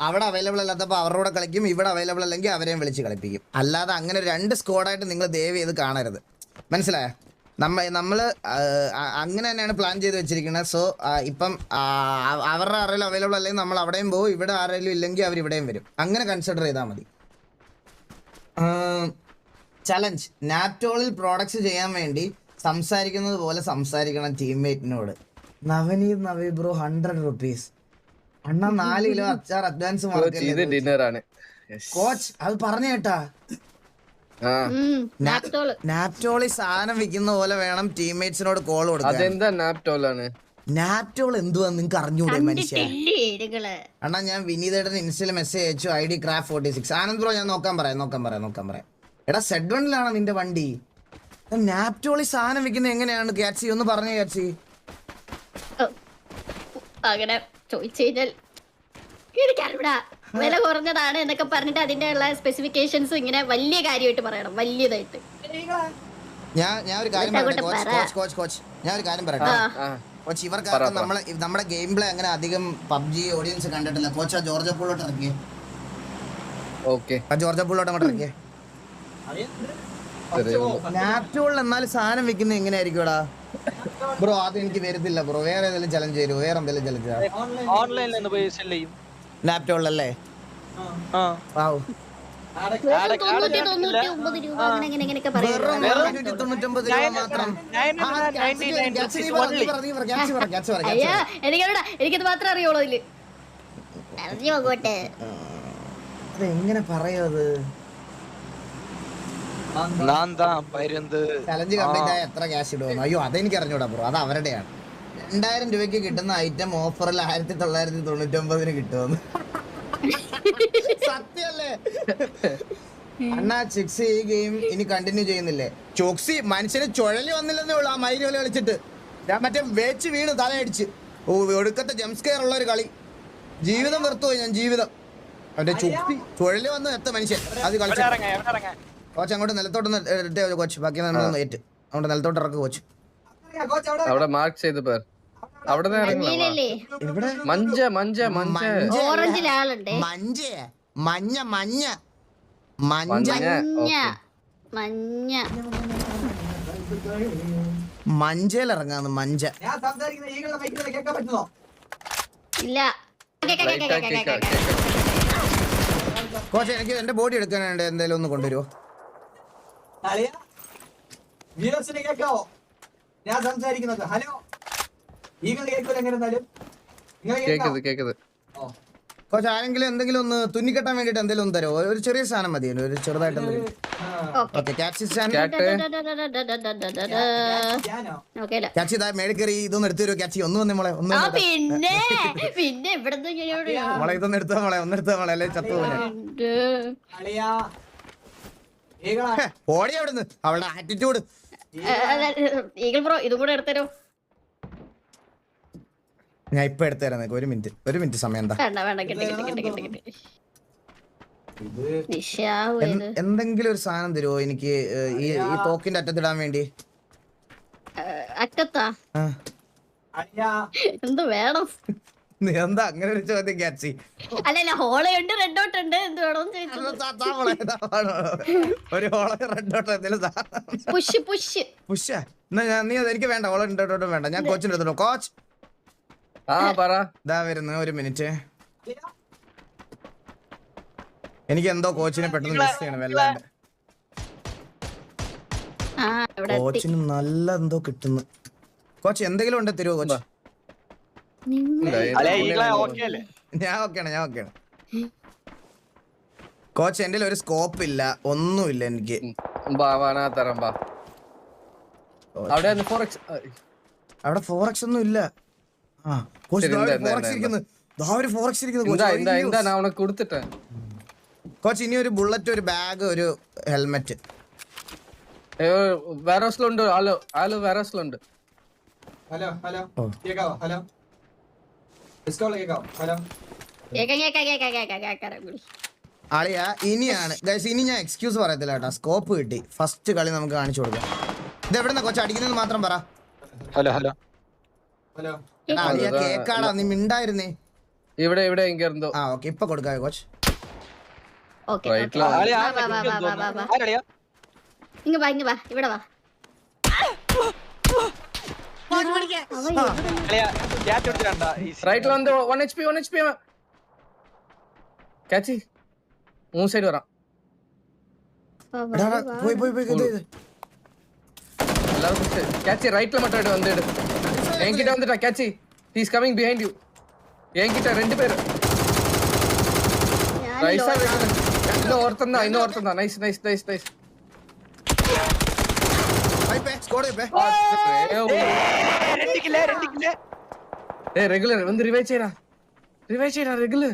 അവിടെ അവൈലബിൾ അല്ലാത്തപ്പോൾ അവരുടെ കളിക്കും ഇവിടെ അവൈലബിൾ അല്ലെങ്കിൽ അവരെയും വിളിച്ച് കളിപ്പിക്കും. അല്ലാതെ അങ്ങനെ രണ്ട് സ്ക്വാഡായിട്ട് നിങ്ങൾ ദയവ് ചെയ്ത് കാണരുത്. മനസ്സിലായോ? നമ്മ നമ്മൾ അങ്ങനെ തന്നെയാണ് പ്ലാൻ ചെയ്ത് വെച്ചിരിക്കുന്നത്. സോ ഇപ്പം അവരുടെ ആരെങ്കിലും അവൈലബിൾ അല്ലെങ്കിൽ നമ്മൾ അവിടെയും പോകും ഇവിടെ ആരെങ്കിലും ഇല്ലെങ്കിൽ അവർ ഇവിടെയും വരും. അങ്ങനെ കൺസിഡർ ചെയ്താൽ മതി. ചലഞ്ച് നാറ്റോളിൽ പ്രോഡക്ട്സ് ചെയ്യാൻ വേണ്ടി സംസാരിക്കുന്നത് പോലെ സംസാരിക്കണം ടീംമേറ്റിനോട് Navaneeth Navi bro hundred rupees അണ്ണ നാല് കിലോ അച്ചാർ അഡ്വാൻസ് ഇത് ഡിന്നർ ആണ്. കോച്ച് അത് പറഞ്ഞേട്ടാ ആ. നാപ്റ്റോൾ സാധനം വിൽക്കുന്ന പോലെ വേണം ടീംമേറ്റ്സിനോട് കോൾ കൊടുക്കാൻ. അതെന്താ നാപ്റ്റോളാണ് നാപ്റ്റോൾ എന്തുവാ നിങ്ങൾക്ക് അറിഞ്ഞൂടെ മനുഷ്യ? അണ്ണാ ഞാൻ വിനീതയുടെ ഇൻസ്റ്റയിൽ മെസ്സേജ് അയച്ചു I D craft forty six Anand bro ഞാൻ നോക്കാൻ പറയാം നോക്കാൻ പറയാം നോക്കാൻ പറയാം. എടാ സെഡ് വണ്ണിലാണോ നിന്റെ വണ്ടി? നാപ്റ്റോളി സാധനം വിൽക്കുന്നത് എങ്ങനെയാണ്? ക്യാച്ചി ഒന്ന് പറഞ്ഞു ക്യാച്ചി ഓ, അങ്ങനെ ചോദിച്ചു കഴിഞ്ഞാൽ എനിക്കറിവിടാ വില കുറഞ്ഞതാണ് എന്നൊക്കെ പറഞ്ഞിട്ട് അതിന്റെ ഉള്ള സ്പെസിഫിക്കേഷൻസ് ഇങ്ങനെ വലിയ കാര്യമായിട്ട് പറയണം. വലിയതായിട്ട്. ഞാൻ ഞാൻ ഒരു കാര്യം പറയട്ടെ കോച്ച് കോച്ച് കോച്ച് കോച്ച്. ഞാൻ ഒരു കാര്യം പറയട്ടെ. കോച്ച് ഇവർക്കാർക്ക് നമ്മളെ നമ്മുടെ ഗെയിം പ്ലേ അങ്ങനെ അധികം പബ്ജി ഓഡിയൻസ് കണ്ടിട്ടില്ല. കോച്ച് ആ ജോർജ് പൂളോട്ട് ഇറക്കിയേ. ഓക്കെ. ആ ജോർജ് പൂളോട്ട് അങ്ങോട്ട് ഇറക്കിയേ. നാപ്റ്റോളിൽ എന്നാൽ സാധനം വിൽക്കുന്നത് എങ്ങനെയായിരിക്കുംടാ ബ്രോ അത് എനിക്ക് വരുന്നില്ല ബ്രോ വേറെ ഏതെങ്കിലും ചലഞ്ച് തരുമോ? വേറെ എന്തെങ്കിലും ചലഞ്ച് ഓൺലൈനിൽ നിന്ന് പോയി സെല്ല് ചെയ്യും. നാപ്റ്റോളല്ലേ ആ. എനിക്കറിയാം എനിക്കത് മാത്രമേ അറിയുള്ളൂ ഇതിൽ എങ്ങനെ പറയോ അത്? ചലഞ്ച് കംപ്ലീറ്റ് എത്ര ക്യാഷ് ഇടുമെന്ന്. അയ്യോ അതെനിക്ക് അറിഞ്ഞൂടാ ബ്രോ അത് അവരുടെയാണ്. രണ്ടായിരം രൂപയ്ക്ക് കിട്ടുന്ന ഐറ്റം ഓഫറിൽ ആയിരത്തി തൊള്ളായിരത്തി തൊണ്ണൂറ്റി ഒമ്പതിന് കിട്ടുമെന്ന്. സത്യല്ലേ അണ്ണാ ചിക്സി ഈ ഗെയിം ഇനി കണ്ടിന്യൂ ചെയ്യുന്നില്ലേ? ചോക്സി മനുഷ്യന് ചുഴലി വന്നില്ലെന്നേ ഉള്ളൂ ആ മൈരി കളി കളിച്ചിട്ട്. മറ്റേ വേച്ച് വീണ് തലയടിച്ച്. ഓ ഒടുക്കത്തെ ജംസ്കെയർ ഉള്ള ഒരു കളി. ജീവിതം വെറുത്തുപോയി ഞാൻ ജീവിതം? അവന്റെ ചുഴലി വന്ന് എത്ത മനുഷ്യൻ? അത് കളിച്ചു കോച്ച് അങ്ങോട്ട് നിലത്തോട്ട് ഇട്ടേ കോച്ച്. ബാക്കി നമ്മൾ ഏറ്റ്. അങ്ങോട്ട് നിലത്തോട്ട് ഇറക്ക് കോച്ച്. അവിടെ മാർക്ക് ചെയ്ത് പേർ അവിടെ മഞ്ച മഞ്ച മഞ്ച. മഞ്ച മഞ്ഞ മഞ്ഞ. മഞ്ഞ മഞ്ഞ മഞ്ചയിൽ ഇറങ്ങാന്ന് മഞ്ച. ഇല്ല. കോച്ച് എനിക്ക് എന്റെ ബോഡി എടുക്കാനുണ്ട് എന്തെങ്കിലും ഒന്ന് കൊണ്ടുവരുമോ അളിയ വ്യൂസിന് കേൾക്കാവോ? ഞാൻ സംസാരിക്കുന്നത്. ഹലോ? ഈകൾ കേൾക്കൂല എങ്ങനെ എന്നാലും നിങ്ങൾ. കോച്ച് ആരെങ്കിലും എന്തെങ്കിലും ഒന്ന് തുന്നിക്കെട്ടാൻ വേണ്ടിട്ട് എന്തെങ്കിലും ഒന്ന് തരുമോ? ഒരു ചെറിയ സാധനം മതി ഒരു ചെറുതായിട്ട് ക്യാച്ച് ഇതാ മേടിക്കറി ഇതൊന്നും എടുത്തു തരുമോ ക്യാച്ചി ഒന്ന് വന്നേ മോളെ ഒന്ന്. പിന്നെ പിന്നെ മോളെ ഇതൊന്നും എടുത്താ മോളെ ഒന്ന് എടുത്താ മോളെ അല്ലെ? ചത്തു പോലെ ഓടി അവിടുന്ന്. അവളുടെ ആറ്റിറ്റ്യൂഡ് ഈഗിൾ ബ്രോ ഇതും കൂടെ എടുത്തരോ? ഞാൻ ഇപ്പൊ എടുത്തുതരാം ഒരു മിനിറ്റ്. ഒരു മിനിറ്റ് സമയം എന്താ? എന്തെങ്കിലും ഒരു സാധനം തരുമോ എനിക്ക് ഈ തോക്കിന്റെ അറ്റത്തിടാൻ വേണ്ടി? അറ്റത്താ? എന്ത് വേണം? നീ എന്താ അങ്ങനെ ഒരു ചോദ്യം ക്യാച്ചി അല്ല അല്ല ഹോളയുണ്ട് റെഡ് ഡോട്ട് ഉണ്ട് എന്ത് വേണമെന്ന് ചോദിച്ചത് ഒരു ഹോള റെഡ് ഡോട്ട് എന്തെങ്കിലും പുഷ് പുഷ് പുഷ എന്നാ ഞാൻ നീ എനിക്ക് വേണ്ട ഹോള റെഡ് ഡോട്ട് വേണ്ട. ഞാൻ കോച്ചിന്റെ അടുത്തോ കോച്ച്. ആ പറ. ഇതാ വരുന്നു ഒരു മിനിറ്റ്. എനിക്ക് എന്തോ കോച്ചിനെ പെട്ടെന്ന് മിസ് ചെയ്യണം വല്ലാണ്ട്. കോച്ചിന് നല്ല എന്തോ കിട്ടുന്നു. കോച്ച് എന്തെങ്കിലും ഉണ്ട് തരുമോ കോച്ച് ഇല്ല, അല്ലെ ഇത് ഈകളെ ഓക്കെ അല്ലേ ഞാൻ ഓക്കെയാണ് ഞാൻ ഓക്കെയാണ് കോച്ച് എന്റെ ഒരു സ്കോപ്പ് ഇല്ല ഒന്നുമില്ല എനിക്ക്. ബാ തരാം ബാ അവിടെ ഫോർ എക്സ് അവിടെ ഫോറക്സ് ഒന്നും ഇല്ല. ആ കോച്ച് ഇനി ഒരു ബുള്ളറ്റ് ഒരു ബാഗ് ഒരു ഹെൽമെറ്റ് വേറെ ഹലോ ഹലോ. ഹലോ കേക്കാവോ? ഹലോ. കേക്കാം കേക്കാം കേക്കാം ആളിയാ ഇനിയാണ്. ഗൈസ് ഇനി ഞാൻ എക്സ്ക്യൂസ് പറയത്തില്ല കേട്ടോ. സ്കോപ്പ് കിട്ടി. ഫസ്റ്റ് കളി നമുക്ക് കാണിച്ചു കൊടുക്കാം. ഇത് എവിടെന്നാ കൊച്ചു അടിക്കുന്നത് മാത്രം പറ. ഹലോ ഹലോ ഹലോ അളിയ കേക്കാടാ നീ മിണ്ടായിരുന്നേ. ഇവിടെ ഇവിടെ ഇരുந்தോ ആ ഓക്കെ ഇപ്പൊ കൊടുക്കാവേ കോച്ച്? ഇങ്ങ് വാ ഇങ്ങ് വാ ഇവിടെ വാ. ரைட்ல வந்து 1 HP 1 HP கேச்சி மூ சைடு வரான் டா போய் போய் போய் கதை எல்லாரும் கேச்சி ரைட்ல மட்டும் வந்து எடு என்கிட்ட வந்துடா கேச்சி he is coming behind you என்கிட்ட ரெண்டு பேர் நைஸா இன்னும் ஒருத்தன் தான் இன்னும் ஒருத்தன் தான் nice nice nice nice by பே ஸ்கோர் பே കിലോ രണ്ട് കിലോ റെഗുലർ വന്ന് റിവൈവ് ചെയ്യടാ. റിവൈവ് ചെയ്യടാ regular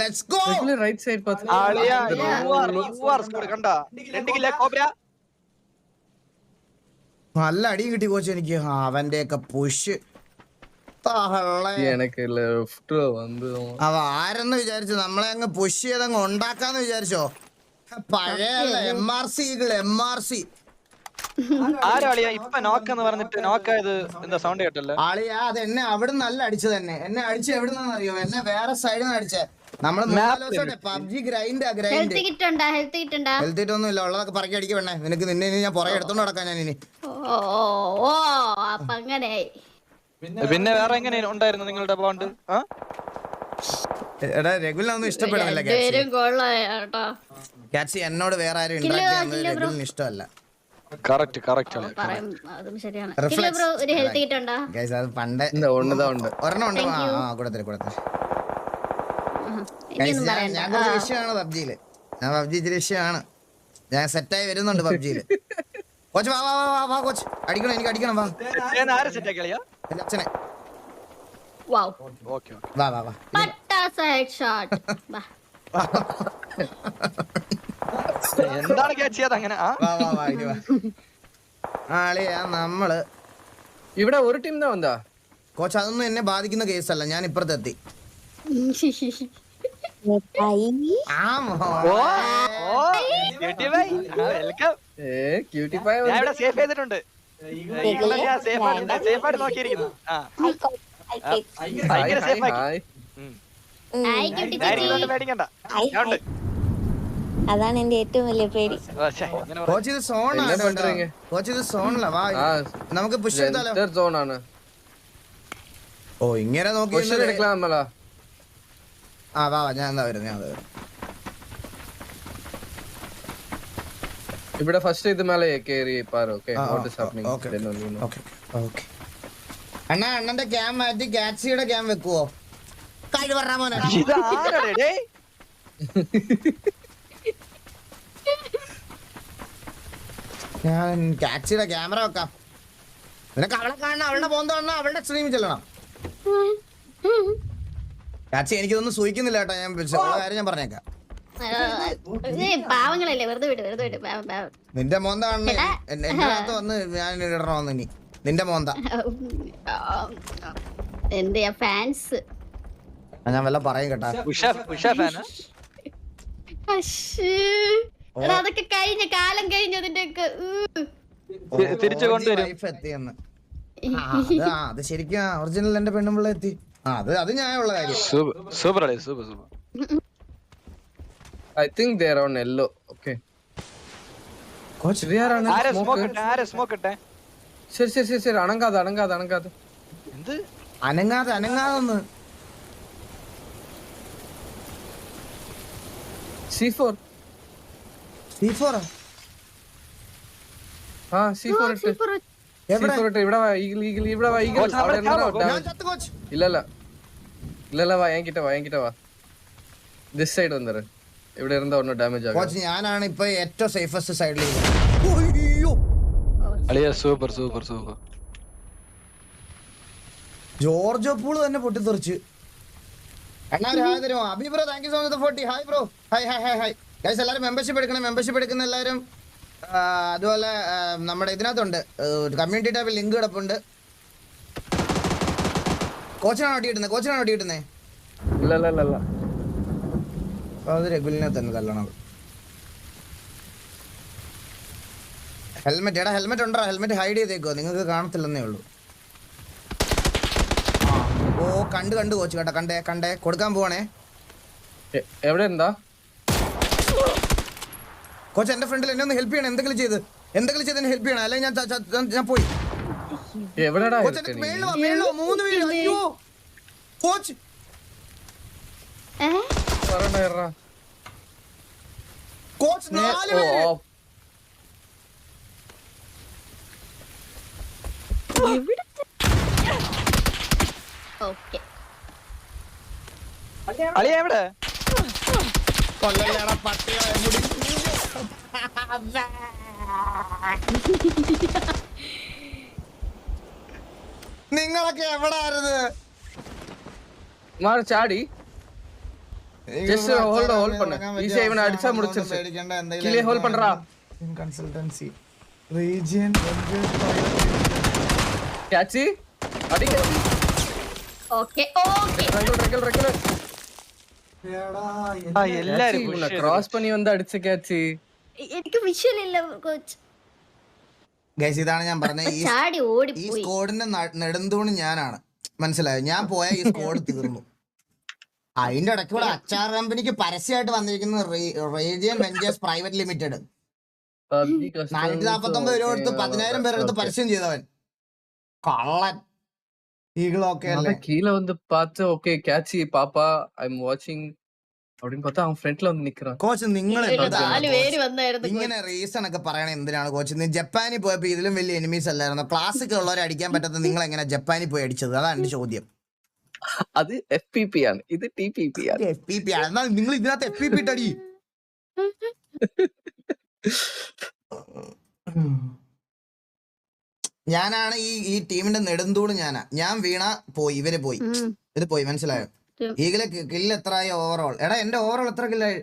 let's go regular right side path ആളിയാ you are you are score കണ്ട. രണ്ട് നല്ല അടി കിട്ടി കോച്ച് എനിക്ക്. അവന്റെ ഒക്കെ പുഷ് അവ ആരെന്ന് വിചാരിച്ചു? നമ്മളെ അങ്ങ് പുഷ് ചെയ്തങ്ങ് ഉണ്ടാക്കാന്ന് വിചാരിച്ചോ? പഴയ M R C M R C ആരാ ഇപ്പൊ നോക്ക് എന്ന് പറഞ്ഞിട്ട് നോക്കായത് എന്താ സൗണ്ട് കേട്ടല്ലോ? ആളിയാ അത് എന്നെ അവിടെ നല്ല അടിച്ചു തന്നെ എന്നെ അടിച്ച് എവിടെ നിന്നറിയോ എന്നെ വേറെ സൈഡിൽ നിന്ന് അടിച്ചേ. നമ്മൾ PUBG grind grind health kit ഉണ്ടാ ഹെൽത്ത് കിറ്റ് ഉണ്ടാ ഹെൽത്ത് ഒന്നും ഇല്ല. ഉള്ളതൊക്കെ പറക്കി അടിக்க വേണേ നിനക്ക് നിന്നെ ഇനി ഞാൻ പുറകെ എടുത്തോണ്ട് നടക്കാൻ ഞാൻ ഇനി. ഓ ഓ, അപ്പൊ അങ്ങനെ പിന്നെ വേറെ എങ്ങനെ ഉണ്ടായിരുന്നു നിങ്ങളുടെ ബോണ്ട് എടാ രഘുലൊന്നും ഒന്നും ഇഷ്ടപ്പെടുന്നില്ല കാച്ചി എന്നോട് വേറെ ആരും കില്ലോ, ചെയ്യുന്നത് രഘുലിന് ഇഷ്ടമല്ല. കറക്റ്റ് കറക്റ്റ് ഗൈസ് അത് പണ്ട് ഉണ്ട് ഒരെണ്ണം ഉണ്ട്. ആ കൂടത്തിൽ കൂടത്തിൽ. ഗൈസ് ഞാൻ കുറച്ച് വിഷയമാണ് പബ്ജിയിൽ. ഞാൻ പബ്ജി ഇച്ചിരി വിഷയമാണ്. ഞാൻ സെറ്റായി വരുന്നുണ്ട് പബ്ജിയിൽ. കോച്ച് വാ വാ വാ വാ കോച്ച് അടിക്കണം എനിക്ക് അടിക്കണം വാ. എന്റെ അച്ഛനെ. വാ വാ വാ. പട്ടാസ ഹെഡ് ഷോട്ട് വാ. എന്താണ് ക്യാച്ച് ചെയ്യാതെ അങ്ങനെ? നമ്മൾ. ഇവിടെ ഒരു ടീം തന്നെ വന്നാ കോച്ച് അതൊന്നും എന്നെ ബാധിക്കുന്ന കേസല്ല ഞാൻ ഇപ്പുറത്തെത്തി. സേഫ് ചെയ്തിട്ടുണ്ട്. സേഫ് ആയിട്ട് സേഫ് പേടിക്കണ്ട. അതാണ് എന്റെ ഏറ്റവും വലിയ പേടി. കോച്ച് ഇത് സോണാണ് കോച്ച് ഇത് വാ നമുക്ക് പുഷ് ചെയ്താലോ? സോണാണ്. ഓ ഇങ്ങനെ നോക്കി ആ വാ ഞാൻ ഞാൻ ഇവിടെ ഫസ്റ്റ് ഇത് മേലെ കേറി അണ്ണാ അണ്ണന്റെ ക്യാം മാറ്റി ഗാറ്റ്സിയുടെ ക്യാം വെക്കുവോ? കഴിവറാ മോനെ. ഞാൻ ടാക്സിയുടെ ക്യാമറ വെക്കാം. നിനക്ക് അവളെ കാണണം അവളുടെ പോകുന്ന കാണണം അവളുടെ സ്ട്രീമിൽ ചെല്ലണം. ടാക്സി എനിക്കിതൊന്നും സൂഹിക്കുന്നില്ല കേട്ടോ ഞാൻ കാര്യം ഞാൻ പറഞ്ഞേക്കാം. പാവങ്ങളല്ലേ? വെറുതെ വിട് വെറുതെ വിട്. പാവം പാവം. നിന്റെ മോന്ത കാണണേ. എടാ. എന്റെ അകത്ത് വന്ന് ഞാൻ ഇടണമെന്ന് ഇനി. നിന്റെ മോന്ത. എന്ത് ചെയ്യാ ഫാൻസ് ഞാൻ വല്ല പറയും കേട്ടാ. ഉഷ ഉഷ ഫാനാ എടാ അതൊക്കെ കഴിഞ്ഞ കാലം കഴിഞ്ഞതിന്റെ ഒക്കെ തി- തിരിച്ചു കൊണ്ടുവരും. വൈഫ് എത്തിയെന്ന്. ആ, അത് ആ, അത് ശരിക്കും ഒറിജിനൽ എന്റെ പെണ്ണുമ്പിള്ള എത്തി. ആ അത് അത് ന്യായമുള്ള കാര്യം. Super super super. Super I think they are on yellow okay coach ഇത് ആരാണ് ആരെ സ്മോക്ക്? ഇട്ടെ ആരെ സ്മോക്ക് ഇട്ടെ? ശരി ശരി ശരി ശരി അണങ്കാതെ അണങ്കാതെ അണങ്കാതെ എന്ത്? അനങ്ങാതെ അനങ്ങാതെ ഒന്ന് സി ഫോർ ആ? സി ഫോർ ഇട്ട്. സി ഫോർ ഇട്ട്. ഇവിടെ ഈഗിൾ ഈഗിൾ ഇവിടെ ഈഗിൾ. അവിടെ ഇല്ലല്ല. ഇല്ലല്ല വാ എൻകിട്ട വാ എൻകിട്ട വാ. ദിസ് ഇവിടെ ഇരുന്ന ഡാമേജ് ആകും കോച്ച് ഞാനാണ് ഇപ്പോ ഏറ്റവും സേഫസ്റ്റ് സൈഡിൽ അയ്യോ. അളിയ super super super George pool തന്നെ പൊട്ടിത്തെറിച്ച്. അണ്ണാ hi രാജനോ Abi bro thank you so much forty hi bro hi hi hi hi guys എല്ലാവരും മെമ്പർഷിപ്പ് എടുക്കണം. മെമ്പർഷിപ്പ് എടുക്കുന്ന എല്ലാവരും അതുപോലെ നമ്മുടെ ഇതിനകത്തുണ്ട്. കമ്മ്യൂണിറ്റി ടാബിൽ ലിങ്ക് കിടപ്പുണ്ട്. കോച്ചിനാണ് ഒട്ടി കിട്ടുന്നത് കോച്ചിനാണ് ഒട്ടി കിട്ടുന്നത് അത് രഘുലിനെ തന്നെ തല്ലണം ഹെൽമെറ്റ് എടാ ഹെൽമെറ്റ് ഉണ്ടോ? ഹെൽമെറ്റ് ഹൈഡ് ചെയ്തേക്കോ നിങ്ങൾക്ക് കാണത്തില്ലെന്നേ ഉള്ളൂ. ഓ കണ്ട് കണ്ട് കോച്ച് കേട്ടോ. കണ്ടേ കണ്ടേ. കൊടുക്കാൻ പോവാണേ. എവിടെ എന്താ? കോച്ച് എന്റെ ഫ്രണ്ടിൽ എന്നെ ഒന്ന് ഹെൽപ്പ് ചെയ്യണം. എന്തെങ്കിലും ചെയ്ത്. എന്തെങ്കിലും ചെയ്ത് എന്നെ ഹെൽപ്പ് ചെയ്യണം. അല്ലെങ്കിൽ ഞാൻ ഞാൻ- പോയി. കോച്ച് വാ, വാ, മൂന്ന് അയ്യോ. നാല് അളിയ എവിടെ? കൊല്ലല്ലേടാ പട്ടികളെ മുടി നിങ്ങളൊക്കെ എവിടായിരുന്നു മാറി ചാടി Just hold, hold பண்ணு. Easy ஆ இவனை அடிச்சா முடிச்சிருச்சு. கிளியே hold பண்றா. കൺസൾട്ടൻസി റീജിയൻ ക്യാച്ചി അടി catchy okay okay regular regular regular ആ എല്ലാരും push ക്രോസ് പണി വന്ന് അടിച്ച ക്യാച്ചി എനിക്ക് വിഷ്വൽ ഇല്ല കോച്ച് ഗൈസ് ഇതാണ് ഞാൻ പറഞ്ഞത് ഈ സ്കോഡിന്റെ നെടുന്തൂണ് ഞാനാണ്. മനസ്സിലായോ? ഞാൻ പോയ ഈ സ്കോഡ് തീർന്നു. അതിന്റെ ഇടയ്ക്ക് ഇവിടെ അച്ചാർ കമ്പനിക്ക് പരസ്യമായിട്ട് വന്നിരിക്കുന്നത് റേഡിയൻ വെഞ്ചേഴ്സ് പ്രൈവറ്റ് ലിമിറ്റഡ്. നാനൂറ്റി നാപ്പത്തി ഒമ്പത് രൂപ എടുത്ത് പതിനായിരം പേരെടുത്ത് പരസ്യം ചെയ്തവൻ. കള്ളൻ. ഈകളൊക്കെ അല്ലേ கீழே வந்து பார்த்து ஓகே கேட்சி பாப்பா ஐ எம் வாட்சிங் அப்படின்னு பார்த்தா அவன் ஃப்ரண்ட்ல வந்து நிக்கிறான் കോച്ച് നിങ്ങൾ ഒരു നാല് പേര് വന്നായിരുന്നു ഇങ്ങനെ റീസൺ ഒക്കെ പറയണ എന്തിനാണ് കോച്ച് നീ ജപ്പാനിൽ പോയപ്പോ ഇതിലും വലിയ എനിമീസ് അല്ലായിരുന്നു ക്ലാസ്സിക്ക് ഉള്ളവരെ അടിക്കാൻ പറ്റാത്ത നിങ്ങൾ എങ്ങനെ ജപ്പാനിൽ പോയി അടിച്ചത് അതാണ് എന്റെ ചോദ്യം அது எஃபிபி ആണ് ഇത് ടിപിപി ആണ് എഫ് പി പി ആണ് എന്നാൽ നിങ്ങൾ ഇതിനകത്ത് എഫ് പി പി ഇട്ടടി ഞാനാണ് ഈ ഈ ടീമിന്റെ നെടുന്തൂട് ഞാനാ. ഞാൻ വീണ പോയി ഇവർ പോയി. ഇത് പോയി മനസ്സിലായോ. ഈഗിലെ കില്ല് എത്രയായി ഓവറോൾ എടാ എന്റെ ഓവറോൾ എത്ര കില്ലായി